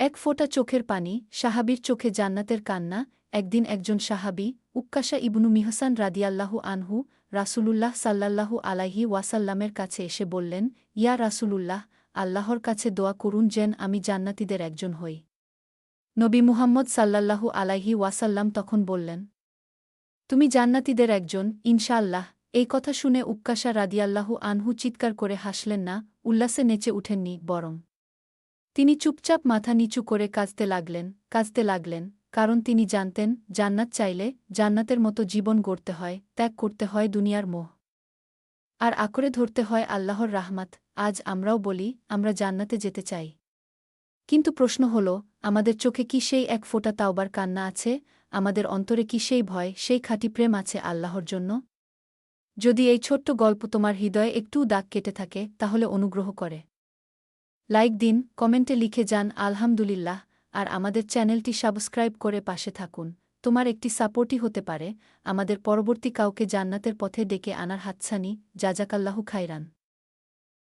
এক ফোঁটা চোখের পানি, সাহাবির চোখে জান্নাতের কান্না, একদিন একজন সাহাবি, উক্কাশা ইবনু মিহসান রাদিয়াল্লাহু আনহু, রাসূলুল্লাহ সাল্লাল্লাহু আলাইহি ওয়াসাল্লামের কাছে এসে বললেন, ইয়া রাসূলুল্লাহ, আল্লাহর কাছে দোয়া করুন যেন আমি জান্নাতীদের একজন হই। নবী মুহাম্মদ সাল্লাল্লাহু আলাইহি ওয়াসাল্লাম তখন বললেন, তুমি জান্নাতীদের একজন, ইনশাআল্লাহ। এই কথা শুনে উক্কাশা রাদিয়াল্লাহু আনহু চিৎকার করে হাসলেন না, উল্লাসে নেচে উঠেননি, বরং তিনি চুপচাপ মাথা নিচু করে কাজতে লাগলেন কাজতে লাগলেন, কারণ তিনি জানতেন, জান্নাত চাইলে জান্নাতের মতো জীবন গড়তে হয়, ত্যাগ করতে হয় দুনিয়ার মোহ। আর আকরে ধরতে হয় আল্লাহর রাহমাত, আজ আমরাও বলি, আমরা জান্নাতে যেতে চাই। কিন্তু প্রশ্ন হল, আমাদের চোখে কি সেই এক ফোঁটা তাওবার কান্না আছে, আমাদের অন্তরে কি সেই ভয়, সেই খাঁটি প্রেম আছে আল্লাহর জন্য? যদি এই ছোট্ট গল্প তোমার হৃদয়ে একটু দাগ কেটে থাকে, তাহলে অনুগ্রহ করে। লাইক দিন, কমেন্টে লিখে যান, আলহামদুলিল্লাহ। আর আমাদের চ্যানেলটি সাবস্ক্রাইব করে পাশে থাকুন। তোমার একটি সাপোর্টই হতে পারে। আমাদের পরবর্তী কাউকে জান্নাতের পথে ডেকে আনার হাতছানি। জাজাকাল্লাহু খাইরান